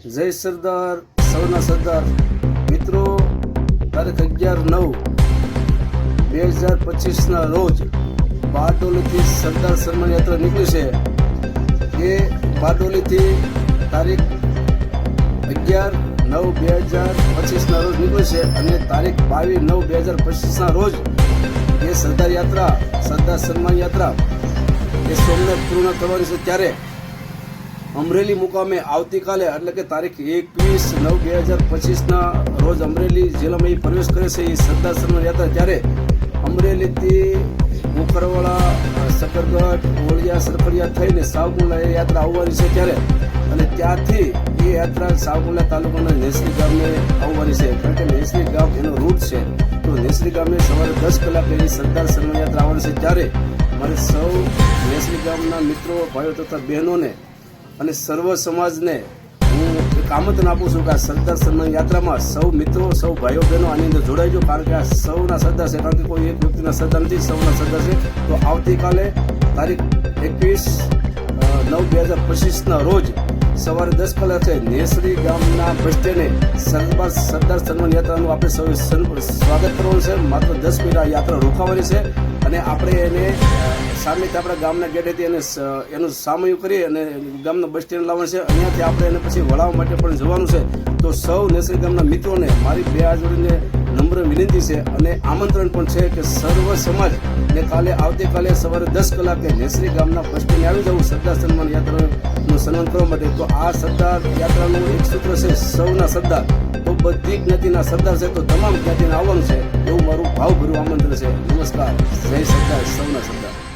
જય સરદાર, સૌના સરદાર. મિત્રો, તારીખ અગિયાર નવ બે હજાર પચીસના રોજ બારડોલીથી સરદાર સન્માન યાત્રા નીકળી છે. એ બારડોલીથી તારીખ અગિયાર નવ બે હજાર પચીસના રોજ નીકળી છે અને તારીખ બાવીસ નવ બે હજાર પચીસના રોજ એ સરદાર યાત્રા, સરદાર સન્માન યાત્રા એ સોમનાથ પૂર્ણ કરવાની છે. ત્યારે અમરેલી મુકામે આવતીકાલે, એટલે કે તારીખ એકવીસ નવ બે હજાર પચીસના રોજ અમરેલી જિલ્લામાં એ પ્રવેશ કરે છે એ સરદાર સન્માન યાત્રા. ત્યારે અમરેલીથી મોખરવાળા સકરગઢ ઓળિયા, સરફરિયા થઈને સાવમુલા એ યાત્રા આવવાની છે ત્યારે. અને ત્યાંથી એ યાત્રા સાવમુલા તાલુકાના નેસરી ગામે આવવાની છે. કારણ કે નેસરી ગામ એનો રૂટ છે. તો નેસરી ગામે સવારે દસ કલાકે એની સરદાર યાત્રા આવવાની છે. ત્યારે મારે સૌ નેસરી ગામના મિત્રો, ભાઈઓ તથા બહેનોને અને સર્વ સમાજને હું એક આમંત્રણ આપું છું કે આ સરદાર સન્માન યાત્રામાં સૌ મિત્રો, સૌ ભાઈઓ બહેનો આની અંદર જોડાઈજો, કારણ કે આ સૌના સરદાર છે, કારણ કે કોઈ એક વ્યક્તિના સરદાર નથી, સૌના સરદાર છે. તો આવતીકાલે તારીખ એકવીસ નવ બે હજાર પચીસના રોજ સવારે દસ કલાકે નેસડી ગામના બસ સ્ટેન્ડે સરદાર સરદાર સન્માન યાત્રાનું આપણે સૌ સ્વાગત કરવાનું છે. માત્ર દસ મિનિટ આ યાત્રા રોકાવાની છે. અને આપણે એને સામે આપણા ગામના ગેટેથી એને એનું સામયું કરી અને ગામના બસ સ્ટેન્ડ લાવવાનું છે. અહીંયાથી આપણે એને પછી વળાવવા માટે પણ જવાનું છે. તો સૌ નેસરી ગામના મિત્રોને મારી બે જોડીને નમ્ર વિનંતી છે અને આમંત્રણ પણ છે કે સર્વ સમાજ ને કાલે આવતીકાલે સવારે દસ કલાકે નેસરી ગામના બસ સ્ટેન્ડ આવી જવું સરદાર સન્માન યાત્રાનું સન્માન કરવા માટે. તો આ સરદાર યાત્રાનું એક સૂત્ર છે, સૌના તો બધી જ્ઞાતિના સરદાર છે તો તમામ જ્ઞાતિને આવવાનું છે એવું મારું ભાવભર્યું આમંત્રણ છે. નમસ્કાર. જય સરદાર, સૌના સરદાર.